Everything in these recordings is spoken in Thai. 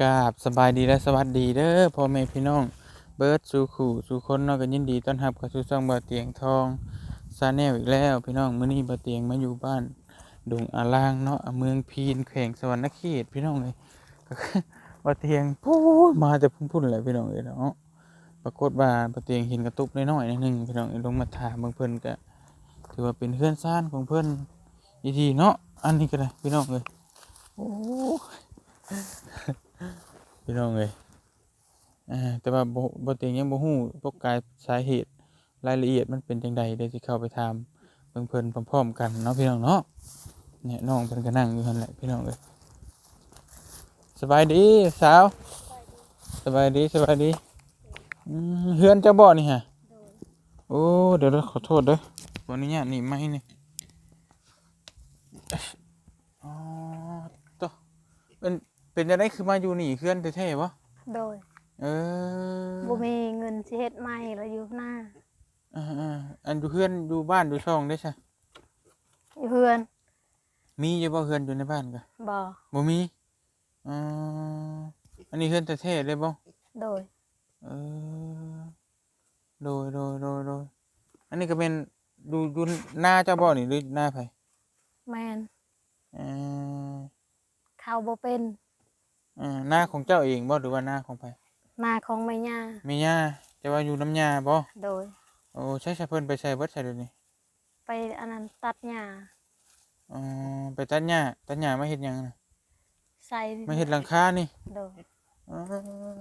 กราบสบายดีและสวัสดีเด้อพ่อแม่พี่น้องเบิร์ดสู่ขู่สู่คนเนอกกันยินดีต้อนรับเข้าสู่ช่องบ่อเตียงทองซาแนลอีกแล้วพี่น้องมื้อนี้บ่อเตียงมาอยู่บ้านดงอาลางเนาะเมืองพีนแขวงสวรรณเขตพี่น้องเลยบ่อเตียงพูดมาแต่พุ่นๆแหละพี่น้องเอ้ยเนาะปรากฏว่าบ่อเตียงเห็นกระตุกน้อยๆนิดนึงพี่น้องลงมาถามเบิ่งเพิ่นก็ถือว่าเป็นเพื่อนซ่านของเพิ่นอีทีเนาะอันนี้ก็ได้พี่น้องเอ้ยโอ้ พี่น้องเอ้ยอ่าแต่ว่าบ่บ่เตียงยังบ่ฮู้ปกกายสาเหตุรายละเอียดมันเป็นจังใดเดี๋ยวสิเข้าไปถามเบิ่งเพิ่นพร้อมๆกันเนาะพี่น้องเนาะเนี่ยน้องเพิ่นก็นั่งอยู่หั่นแหละพี่น้องเอ้ยสบายดีสาวสบายดีสบายดีอืมเฮือนเจ้าบ่นี่ฮะโอ้เดี๋ยวๆขอโทษเด้อขออนุญาตนี่ไม้นี่อ๋อตวเป็น เป็นจังไดคือมาอยู่นี่เฮือนแท้ๆบ่โดยเออบ่มีเงินสิเฮ็ดใหม่แล้วอยู่หน้าอ่าๆอันอยู่เฮือนอยู่บ้านอยู่ช่องได้ใช่อยู่เฮือนมีอยู่บ่เฮือนอยู่ในบ้านก็บ่บ่มีอ๋ออันนี้เฮือนแท้ๆเลยบ่โดยเออโดยโดยโดยโดยอันนี้ก็เป็นดูดูหน้าเจ้าบ่นี่หรือหน้าไผแม่นเออเข้าบ่เป็นเออหน้าของเจ้าเองบ่หรือว่าหน้าของไผหน้าของแม่ย่าแม่ย่าจะว่าอยู่น้ำยาบ่โดย โอ้ใช้ใช้เพิ่นไปใช้เบิดใช้เดี๋ยวนี้ไปอันนั้นตัดหญ้าอ๋อไปตัดหญ้าตัดหญ้ามาเฮ็ดหยังน่ะใส่มาเฮ็ดหลังคานี่โดย อ๋อ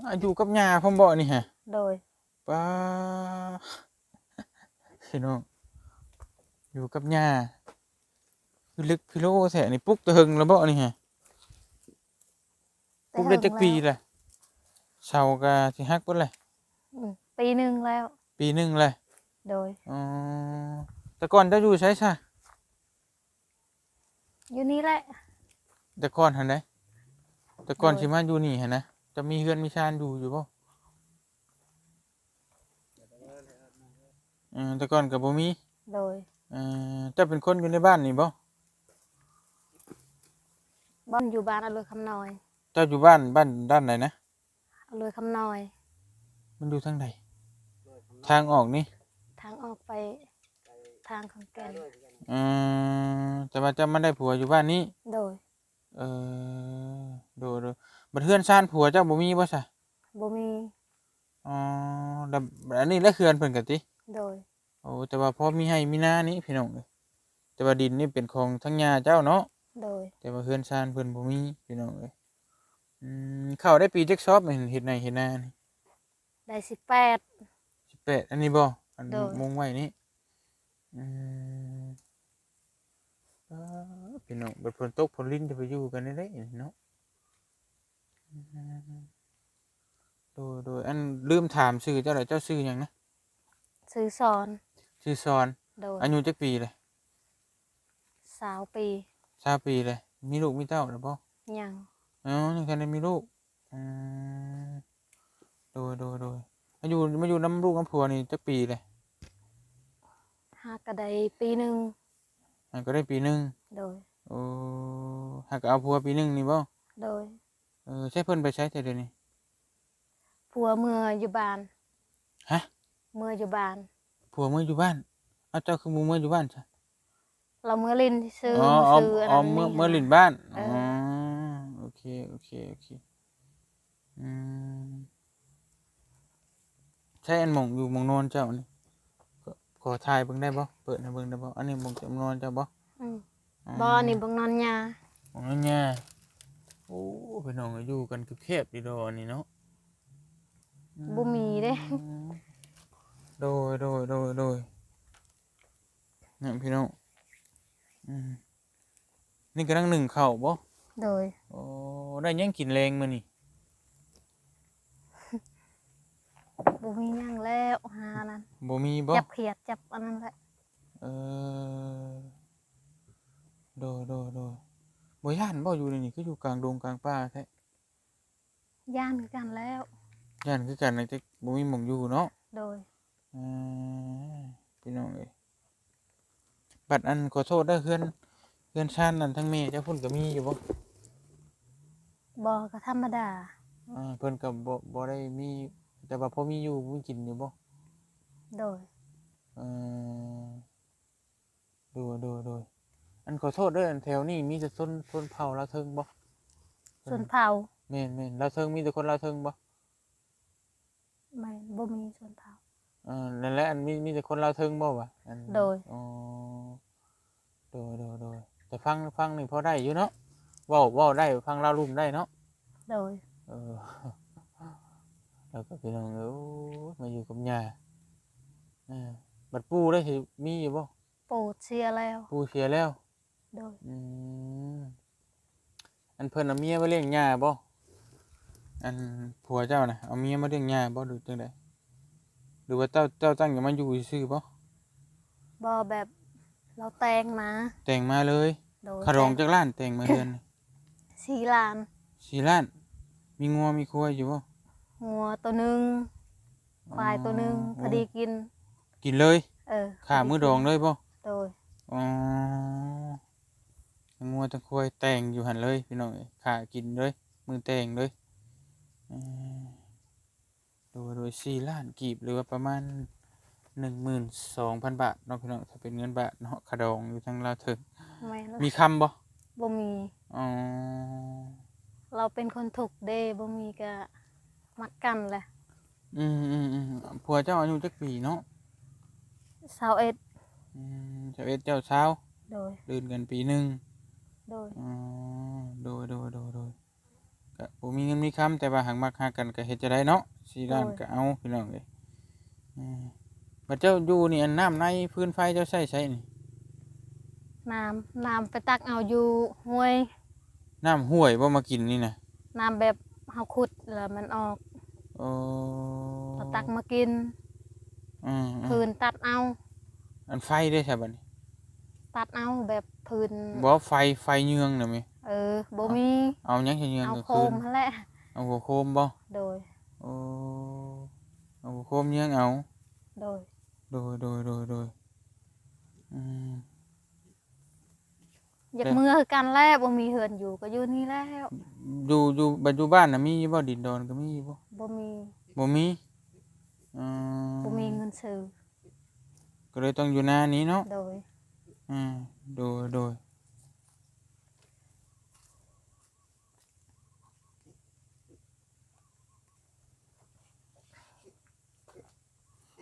อายุกับหญ้าพร้อมบ่นี่ฮะ โดย ป้า พี่น้องอยู่กับย่าคือลึกพิโลแท้นี่ปลุกตะหึงแล้วบ่นี่ฮะ ปลุกได้จักปีแหละเสาก็สิฮักเบิดเลยอืมปีหนึงแล้ว ปีหนึงเลยโดยอ๋อแต่ก่อนเจะอยู่ใช้ซะอยู่นี่แหละ แต่ก่อนหั่นไดแต่ก่อนโดย สิมาอยู่นี่หั่นนะจะมีเฮือนมีชานอยู่อยู่บ่เออแต่ก่อนก็บ่มีโดยเออเจ้าเป็นคนอยู่ในบ้านนี่บ่ บ้านอยู่บ้านอำเภอคำน้อยเจ้าอยู่บ้านบ้านด้านไหนนะอำเภอคำน้อย มันอยู่ทางไหนทางออกนี่ ทางออกไปทางของแก่นเออแต่ว่าเจะไม่ได้ผัวอยู่บ้านนี้ โดย เออดูดูบัดเฮือนซ่านผัวเจ้าบ่มีบ่ซะบ่มีอ๋อแล้วอันนี้แล้วเฮือนเพิ่นกะติโดยโอ้แต่ว่าพอมีให้มีหน้านี่พี่น้องเอ้ยแต่ว่าดินนี่เป็นของทั้งญาเจ้าเนาะโดย แต่ว่าเฮือนซ่านเพิ่นบ่มีพี่น้องเอ้ย อืมเข้าได้ปีจักซอบเห็นเฮ็ดในเฮ็ดนานี่ได้18 18อันนี้บ่อันโดย มงไว้นี่อืมอ่าพี่น้องบัดฝนตกฝนลิ้นจะไปอยู่กันได้ไดเนาะโดยโดยอันลืมถามชื่อเจ้าหน่อยเจ้าชื่อหยังนะซื้อสอนชื่อซอน โดยอายุจักปีเลยสาวปีชาปีเลย มีลูกมีเต้าหรือเปล่ายัง อ๋อยังแค่ได้มีลูกอืมโดยโดยโดยอายุมาอยู่น้ำลูกน้ำผัวนี่จักปีเลยหากกระไดปีหนึ่งอันก็ได้ปีหนึ่งโดยโอ้หากเอาผัวปีหนึ่งนี่บ่โดยเออใช้เพิ่นไปใช้แต่เดี๋ยวนี้ผัวเมื่ออยู่บ้านฮะเมื่ออยู่บ้านผัวเมื่ออยู่บ้านเอาเจ้าคือหมูเมื่ออยู่บ้านใช่เราเมื่อลินซื้ออ๋ออ๋อซื้ออันอ๋อนั้นเมื่อนี่เมื่อหั่นลินบ้านเออ๋อออ โอเคโอเค โอเคอืมใช่อันหมองอยู่หมองนอนเจ้านี่ขอขอถ่ายเบิ่งได้บ่เปิดให้เบิ่งได้บ่อันนี้หมองจำนอนเจ้าบ่อืมบ่อนี่บังนอนยาหมองนั่นเนี่ยโอ้พี่น้องก็อยู่กันคือแคบดีดอกอันนี่เนาะบ่มีเด้อืมโดยโดยโดยโดยนี่พี่น้องอืมนี่กำลังหนึ่งเข่าวบ่ โดย โอ้ได้หยังกินแรงมื้อนี่บ่มีหยังแล้วหานั้นบ่มีบ่จับเขียดจับอันนั้นแหละเออโดยโดยโดยบ่ย่านบ่อยู่ในนี่คืออยู่กลางดงกลางป่าแท้ย่านคือกันแล้ว ย่านคือกันนะแต่บ่มีหม่องอยู่เนาะโดย อ่าพี่น้องเอ้ยบัดอันขอโทษเด้อเฮือนเฮือนชานนั่นทั้งแม่เจ้าพุ่นก็มีอยู่บ่ บ่ก็ธรรมดาอ่าเพิ่นก็บ่บ่ได้มี แต่ว่าพอมีอยู่มีกินอยู่บ่โดยเออดูดูดูอันขอโทษเด้ออันแถวนี้มีแต่ชนชนเผ่าลาวเทิงบ่ส่วนเผาแม่นแม่นลาวเทิงมีแต่คนลาวเทิงบ่ไม่บ่มีส่วนเผา เออนั่นแหละอันมีมีแต่คนลาวเทิงบ่วะอันโดย อ๋อโดยโดยโดยแต่ฟังฟังนี่พอได้อยู่เนาะ เว้าเว้าได้ฟังลาวลุ่มได้เนาะ โดย เออแล้วก็พี่น้องเอ้ยโอ้ยมาอยู่กับย่าเออบัดปู่ได้สิมีอยู่บ่ปูเชียแล้ว ปู่เสียแล้ว โดย อืมอันเพิ่นเอาเมียมาเลี้ยงย่าบ่อันผัวเจ้าน่ะเอาเมียมาเลี้ยงย่าบ่หรือจังไดหรือว่าเจ้าเจ้าตั้งใจมาอยู่ซื่อๆบ่บ่แบบเราแต่งมาแต่งมาเลย โดยขารองจากล้านแต่งมาเดือนนี่ สี่ล้านสี่ล้าน มีงัวมีควายอยู่บ่งัวตัวหนึงควายตัวหนึงพอดีกิน กินเลย เออขามือดองเลยบ่โดยอ๋องัวตะควายแต่งอยู่หันเลยพี่น้องเอ้ยขากินเลย มือแต่งเลยอืมโดยโดยสี่ล้านกีบหรือว่าประมาณหนึ่งหมื่นสองพันบาทเนาะพี่น้องถ้าเป็นเงินบาทเนาะขาดองอยู่ทางลาวเถิงแม่นละมีคำบ่ บ่มี อ๋อเราเป็นคนถูกเด้บ่มีก็มักกันแหละอืมอืมอืมผัวเจ้าอายุจักปีเนาะ21อืมเจ้าเอ็ดเจ้าเช้าโดยเดินกันปีหนึ่งโดย อ๋อโดยโดยโดยโดยก็บ่มีเงินมีคำแต่ว่าหังมักหากันก็เฮ็ดจะได้เนาะสี่ล้านก็เอาพี่น้องเอ้ยอืมบัดเจ้าอยู่นี่อันน้ำในพื้นไฟเจ้าใช้ใช้นี่ น้ำน้ำไปตักเอาอยู่ห้วย น้ำห้วยบ่มากินนี่นะน้ำแบบเฮาขุดแล้วมันออกโอ้เราตักมากินอืมอืมพื้นตัดเอา อันไฟได้ใช่บัดนี้ตัดเอาแบบพื้นบ่ไฟไฟเยืองน่ะแม่เออบ่มีเอาหยังสิเยืองเอาก็โคคืมนหั่นแหละเอาหัวโคมบ่โดย โอ้เอาหัวโคมเยืองเอา โดย โดยโดยโดยโดยอืม อยากแต่เมื่อคือกันแล้วบ่มีเฮือนอยู่ก็อยู่นี่แล้วอยู่อยู่ปัจจุบันน่ะมีอยู่บ่ดินดอนก็มีอยู่บ่บ่มีบ่มีอืมบ่มีเงินซื้อก็เลยต้องอยู่หน้านี้เนาะโดยอืมโดยโดย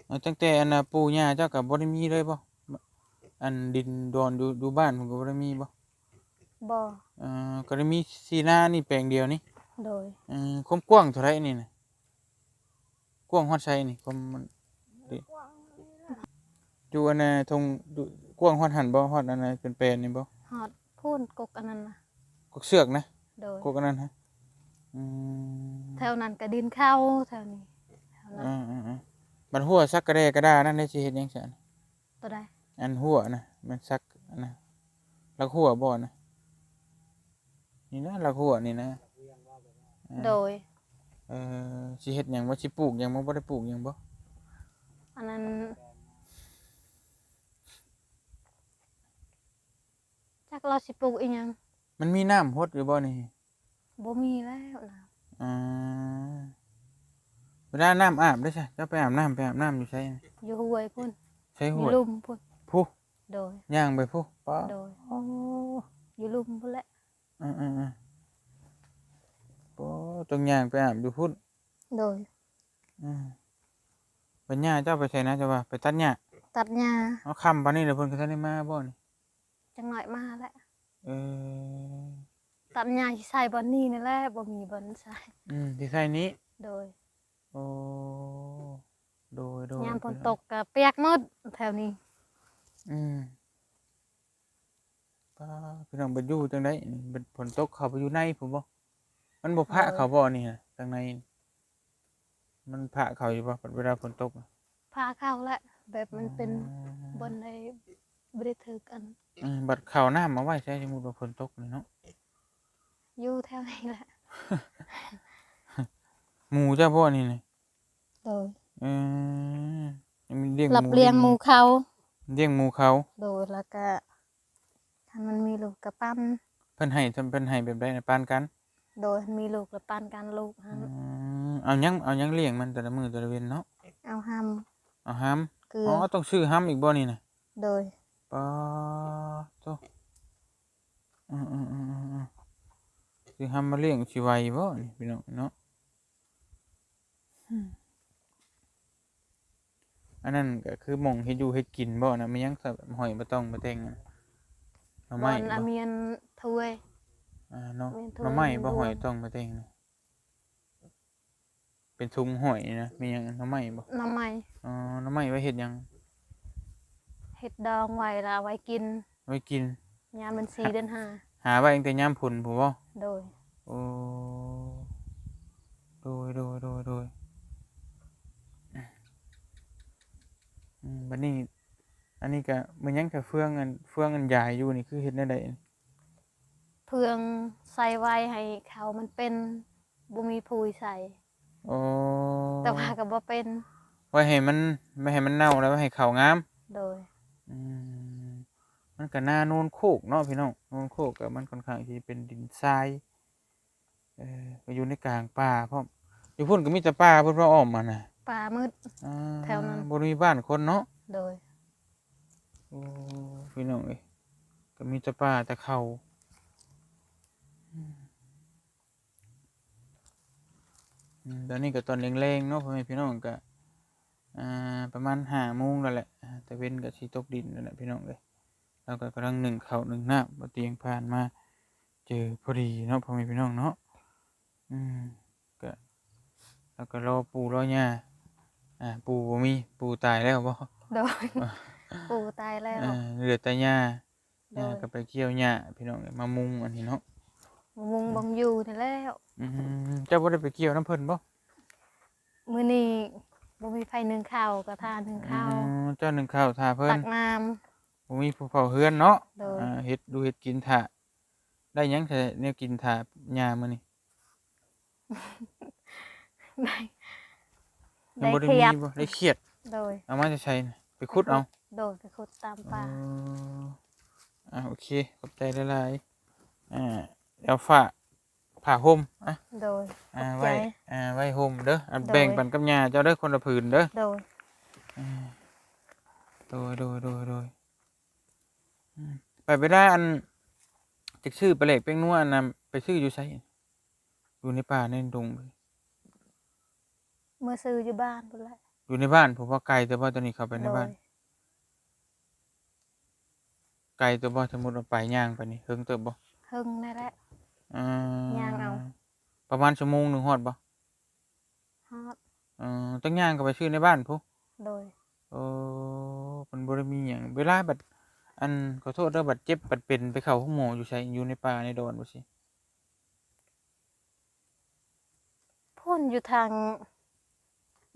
เอาตั้งแต่อันน่ะปู่ย่าเจ้าก็บ่ได้มีเลยบ่อันดินดอนอยู่อยู่บ้านผมก็บ่ได้มีบ่ บ่เอ่อก็ได้มีสีหน้านี่แปลงเดียวนี่โดยเอ่อความกว้างเท่าไหร่นี่น่ะกว้างฮอดไสนี่ความมันดิอยู่อันน่ะทงอยู่กว้างฮอดหันบ่ฮอดอันน่ะเป็นแปลนนี่บ่ฮอดพูนกกอันนั้นน่ะกกเสือกนะโดยกกอันนั้นฮะอืมแถวนั้นก็ดินเข้าแถวนี้แถวนั้นอ่าอ่าอ่ามันหัวซักกระแดกระดานั่นได้สิเฮ็ดหยังซั่น ตัวใดอันหัวนะมันซักอันนะลักหัวบ่นะ นี่นะลักหัวนี่นะอ่าโดย เอ่อสิเฮ็ดหยังบ่สิปลูกหยังบ่บ่ได้ปลูกหยังบ่อันนั้นจักเราสิปลูกอีหยังมันมีน้ำฮดอยู่บ่นี่บ่มีแล้วนะอ่าเวลาน้ำอาบได้ใช่เจ้าไปอาบน้ำไปอาบน้ำอยู่ใช่อยู่ห้วยพุ่นใช่อหัยู่วลุ่มพุ่นผู้โดยย่างไปผู้ป้าโดยโอ้อยู่ลุ่มพุ่นแหละ อ่าอ่าอ่าโอ้ต้องย่างไปอาบอยู่พุ่นโดย อืมปัญญาเจ้าไปใช่นะเจ้าว่าไปตัดหญ้าตัดหญ้าเอาคำปานนี้เดี๋ยวเพิ่นก็ทันได้มาบ่นี่จังหน่อยมาแล้วเออตัดหญ้าที่ใส่บอนนี่นี่แหละบ่มีบอนใส่อืมที่ใส่นี้ โดยโอ้โดยโดยยามฝนตกก็เปียกหมดแถวนี้ อืม ป้าพี่น้องไปอยู่จังได๋เป็นฝนตกเข้าไปอยู่ในผมบ่มันบ่พระเขาบ่นี่น่ะทางในนี่มันพระเขาอยู่บ่เวลาฝนตกน่ะพาเข้าแล้วแบบมันเป็นบนในบ่ได้ถือกันอืมบัดเข้าน้ำมาไว้ใช้สมมุติว่าฝนตกนี่เนาะอยู่แถวนี้แหละหมู่เจ้าบ่นี่น่ะโดยเออยังมีเลี้ยงหลับเลี้ยงหมูเขาเลี้ยงหมู่เขาโดยแล้วก็ ถ้ามันมีลูกกระปั้นเพิ่นให้เพิ่นเพิ่นให้แบบใดน่ะปานกันโดยมีลูกและปานกันลูกหันอืมเอายังเอายังเลี้ยงมันแต่ละมือแต่ละเว้นเนาะเอาห้เอาห้ามำเกลืออ๋อต้องซื้อห้ามอีกบ่นี่นะโดยปาโตอืมอืมอืมอืมอืมซื้อห้ามมาเลี้ยงสิไหวบ่นี่พี่น้องเนาะอืมอันนั้นก็คือหม่องเฮ็ดอยู่เฮ็ดกินบ่นะมันยังแบบหอยบ่ต้องบ่แต่งอะหน่ อบไม้อนบ่อาเมียนถ้วยอ่าเนาะเว้นหน่อไม้ถ้วยบ่รวมหอยต้องบ่แต่งนะเป็นทุงหอยนะมีหยังหน่อไม้บ่หน้ำไม้อ๋อหน่อไม้ไว้เฮ็ดหยังเห็ดดองไว้ละไว้กิน ไว้กินยามมันสีเดือนห้าหาไว้ตั้งแต่ยามผลผู้บ่โดยโอ้โดยโดยโดยโดยอืมบัดนี้ อันนี้ก็มันยังกับเฟืองอันเฟืองอันใหญ่อยู่นี่คือเฮ็ดแนวใดเพื่องใส่ไว้ให้เขามันเป็นบ่มีผู้ใส่ โอ้แต่ว่าก็บ่เป็นไว้ให้มันไม่ให้มันเน่าแล้วไว้ให้เขางามโดย อืมมันก็น่าโนนโคกเนาะพี่น้องโนนโคกก็มันค่อนข้างที่เป็นดินทรายเออก็อยู่ในกลางป่าพร้อมอยู่พุ่นก็มีแต่ป่าเพิ่นว่าอ้อมมาน่ะป่ามืด อ่าแถวนั้น บ่มีบ้านคนเนาะโดยโอ้ พี่น้องเอ้ยก็มีแต่ป่าแต่เขาตอนนี้ก็ตอนแรงๆเนาะพ่อแม่พี่น้องก็ประมาณห้าโมงแล้วแหละแต่เว้นก็สิตกดินแล้วแหละพี่น้องเอ้ยแล้วก็กำลังหนึ่งเขาหนึ่งหน้ำบ่เตียงผ่านมา เจอพอดีเนาะพ่อแม่พี่น้องเนาะอืมก็แล้วก็รอปูรอย่าอ่าปูบ่มีปูตายแล้วบ่โดย ปู่ตายแล้วอ่าเหลือแต่หญ้าโดอ่ายก็ไปเกี่ยวหญ้าพี่น้องเอ้ยมามุงอันนี้เนาะมุงบังอยู่นี่แล้วอืมเจ้าบ่ได้ไปเกี่ยวน้ำเพิ่นบ่มื้อนี้บ่มีไฟนึ่งข้าวก็ทานนึ่งข้าวอืมเจ้าหนึ่งข้าวทาเพิ่ตันกน้ำบ่มีผู้เฝ้าเฮือนเนาะโดยอ่าเฮ็ดดูเฮ็ดกินท่าได้หยังแต่แนวกินท่าหญ้ามื้อนี้ได้ยังได้บ่ได้เขีมียดบ่ได้เครียดโดยเอามาจะใช้น่ะไปขุดเอา โดยไปขุดตามป่าเอออ่าโอเคขอบใจหลายๆอ่าเดี๋ยวฝากผ้าห่มอะโดยขอ่าอบใจไว้อ่าไว้ห่มเด้ออะโดยแบ่งปันกับยาเจ้าเด้อคนละผืนเด้อโดยอ่าโดยโดยโดยโดยอืมไปไปได้อันจักชื่อไปเหล็กเป้งนัวอันนั้นไปชื่ออยู่ไสอยู่ในป่าในดงเมื่อซื้ออยู่บ้านพุ่นแหละอยู่ในบ้านผมว่าไกลแต่ว่าตอนนี้เข้าไปในโดบ้ายน ไกลแต่ว่าสมมติว่าไปย่างไปนี่เฮิงเติบบ่หึงนั่นแหละ อ่าย่างเอา ประมาณชั่วโมงหนึ่งฮอดบ่ฮอดเออต้องย่างก็ไปชื่อในบ้านพุโดยโอ้มันบ่ได้มีหยังเวลาบัดอันขอโทษเด้อบัดเจ็บบัดเป็นไปเข้าห้องหมออยู่ไสอยู่ในป่าในดอนบ่สิพ่นอยู่ทาง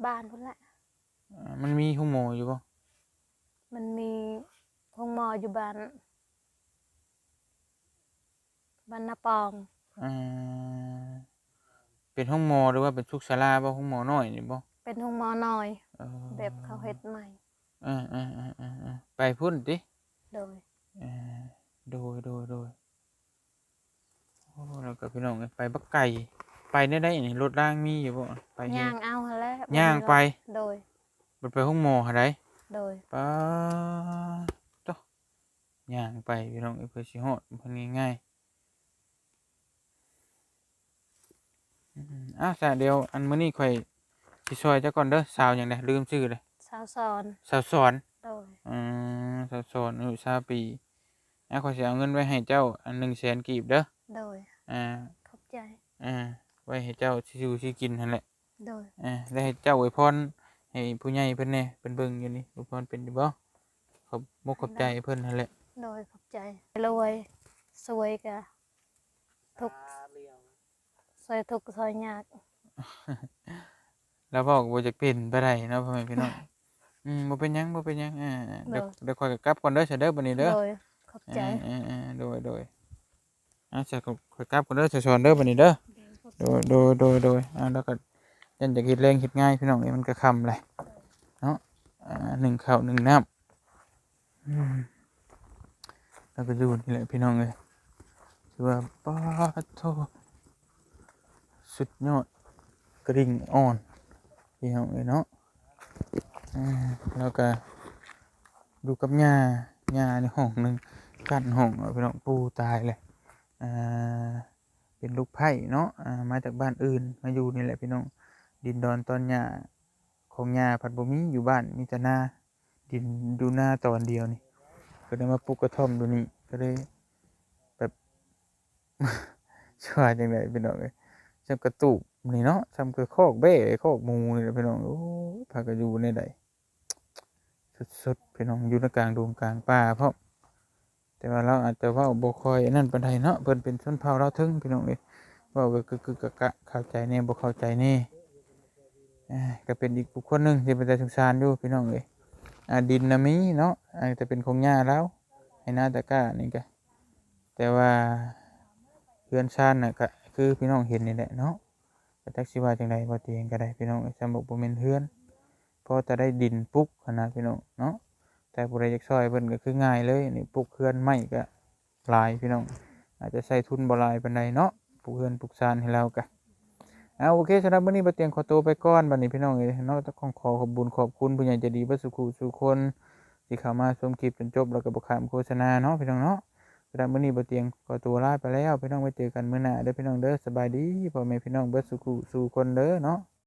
บ้านพุ่นแหละอ่ามันมีห้องหมออยู่บ่มันมี ห้องหมออยู่บ้านบ้านนาปองอ่าเป็นห้องหมอหรือว่าเป็นทุกศาลาบ่ห้องหมอน้อยนี่บ่เป็นห้องหมอน้อย เออแบบเขาเฮ็ดใหม่อ่าอ่าอ่าอ่าอ่าไปพุ่นติโดย เอ่อโดยโดยโดยโอ้แล้วก็พี่น้องเอ้ยไปบักไก่ไปได้ได้นี่รถร่างมีอยู่บ่ไปเฮ็ดย่างเอาหั่นแหล้วย่างไปโดยบัดไปห้องหมอหาได้โดย ป้าต ย่างไปพี่น้องเอ้ยเพื่อสิฮอดมันง่ายๆอืมอ้าวซะเดี๋ยวอันมื้อนี้ข่อยสิซอยเจ้าก่อนเด้อสาวหยังไดลืมชื่อเลยสาวสอนสาวสอนโดยอืมสาวสอนอายุ20ปีอะข่อยสิเอาเงินไว้ให้เจ้าอัน100,000กีบเด้อโดยอ่าขอบใจอ่าไว้ให้เจ้าชิวชิกินนั่นแหละโดยอ่าได้ให้เจ้าอวยพรให้ผู้ใหญ่เพิ่นแหน่เพิ่นเบิ่งอยู่นี่อวยพรเป็นอยู่บ่ขอบมกขอบใจเพิ่นนั่นแหละ โดยขอบใจรวยสวยกะ ทุกซอยทุกข์ซอยยาก แล้วบอกบ่จักเป็นไปได้เนาะพ่อแม่พี่น้อง อืมบ่เป็นหยังบ่เป็นหยังอ่าเดี๋ยวเดี๋ยวค่อยก็กลับก่อนเด้อเสยเด้อบัดนี้เด้อ โดยขอบใจอ่าอ่าอ่าโดยโดยอ่าจะค่อยกลับก่อนเด้อเสยสอนเด้อบัดนี้เด้อโดยโดยโดยโดยอ่าแล้วก็ยันจะคิดแรงคิดง่ายพี่น้องเอ้ยมันก็ค่ำแหละเนาะอ่าหนึ่งข้าวหนึ่งน้ำอืม แล้วก็ดูนี่แหละพี่น้องเลยคือว่าป้าโทสุดยอดกริ่งอ่อนพี่น้องเอ้ยเนาะแล้วก็ดูกับหญ้าหญ้าในห้องหนึ่งกั้นห้องพี่น้องปูตายเลยอ่าเป็นลูกไผ่เนาะอ่ามาจากบ้านอื่นมาอยู่นี่แหละพี่น้องดินดอนตอนหญ้าของหญ้าผัดบ่มีอยู่บ้านมีแต่นาดินดูหน้าตอนเดียวนี่ ก็ได้มาปลูกกระท่อมดูนี่ก็ได้แบบช่วยจังไดพี่น้องเอ้ยจำกระตูบนี่เนาะจำกระคอกเบ้คอกมูนี่แหละพี่น้องโอ้พากันอยู่ในใดสุดๆพี่น้องอยู่ในกลางดงกลางป่าเพราะแต่ว่าเราอาจจะว่าบ่คอยนั่นปานใดเนาะเพิ่นเป็นชนเผ่าเราถึงพี่น้องเอ้ยว้าก็คือกะกะเข้าใจแน่บ่เข้าใจแน่ก็เป็นอีกบุคคลหนึงที่เป็นแต่สงสารอยู่พี่น้องเอ้ย ดินน่ะมีเนาะอาจจะเป็นของย่าแล้วให้นาตะกร้านี่ก็แต่ว่าเพื่อนชานน่ะก็คือพี่น้องเห็นนี่แหละเนาะก็จักสิว่าจังไดบ่เตียงก็ได้พี่น้องสำบ่บ่แม่นเฮือนเพอจะได้ดินปลุกนนะพี่น้องเนาะแต่ผู้ใดอยากซอยเพิ่นก็คือง่ายเลยนี่ปลุกเฮือนไม้ก็หลายพี่น้องอาจจะใช้ทุนบ่หลายปานใดเนาะปลุกเฮือนปลุกชานให้เราก็ เอาโอเคสำหรับมื้อนี้ประเตียงขอตัวไปก่อนบันนี้พี่น้องเอ้ยเนาะต้องขอขอบคุญขอบคุณผู้ใหญ่ใจดีเบ่สุขุสุคนที่เข้ามาชมคลิปจนจบแล้วก็บขามโฆษณาเนาะพี่น้องเนาะสำหรับมื้อนี้ประเตียงขอตัวลาไปแล้วพี่น้องไว้เจอกันเมื่อหน้าเด้อพี่น้องเด้อสบายดีพ่อแม่พี่น้องเบิดสุขุสู่คนเด้อเนาะ